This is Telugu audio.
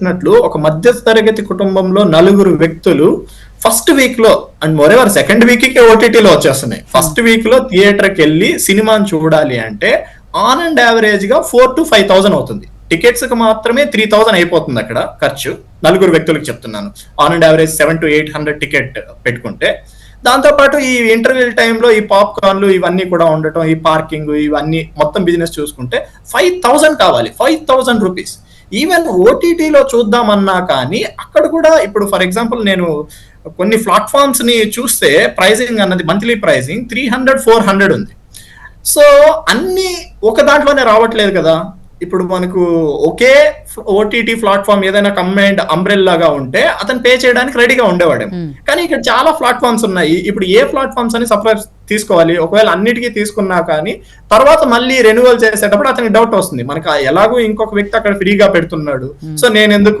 చెప్పినట్లు ఒక మధ్య తరగతి కుటుంబంలో నలుగురు వ్యక్తులు ఫస్ట్ వీక్లో అండ్ మోరెవర్ సెకండ్ వీక్కి ఓటీటీలో వచ్చేస్తున్నాయి. ఫస్ట్ వీక్లో థియేటర్కి వెళ్ళి సినిమాని చూడాలి అంటే ఆన్ అండ్ యావరేజ్గా ఫోర్ టు ఫైవ్ థౌసండ్ అవుతుంది. టికెట్స్కి మాత్రమే త్రీ థౌసండ్ అయిపోతుంది అక్కడ ఖర్చు. నలుగురు వ్యక్తులకు చెప్తున్నాను. On and average seven to eight hundred ticket పెట్టుకుంటే. దాంతో పాటు ఈ ఇంటర్వ్యూ టైంలో ఈ పాప్కార్న్లు ఇవన్నీ కూడా ఉండటం ఈ పార్కింగ్ ఇవన్నీ మొత్తం బిజినెస్ చూసుకుంటే ఫైవ్ థౌసండ్ కావాలి. ఫైవ్ థౌసండ్ రూపీస్ ఈవెన్ ఓటీటీలో చూద్దామన్నా కానీ అక్కడ కూడా ఇప్పుడు ఫర్ ఎగ్జాంపుల్ నేను కొన్ని ప్లాట్ఫామ్స్ని చూస్తే ప్రైజింగ్ అన్నది monthly pricing three hundred four hundred ఉంది. సో అన్ని ఒక దాంట్లోనే రావట్లేదు కదా. ఇప్పుడు మనకు ఒకే ఓటీటీ ప్లాట్ఫామ్ ఏదైనా కంబైన్డ్ అంబ్రెల్ లాగా ఉంటే అతను పే చేయడానికి రెడీగా ఉండేవాడేమో కానీ ఇక్కడ చాలా ప్లాట్ఫామ్స్ ఉన్నాయి. ఇప్పుడు ఏ ప్లాట్ఫామ్స్ అని సపరేట్ తీసుకోవాలి? ఒకవేళ అన్నిటికీ తీసుకున్నా కానీ తర్వాత మళ్ళీ రెన్యువల్ చేసేటప్పుడు అతనికి డౌట్ వస్తుంది. మనకి ఎలాగో ఇంకొక వ్యక్తి అక్కడ ఫ్రీగా పెడుతున్నాడు. సో నేను ఎందుకు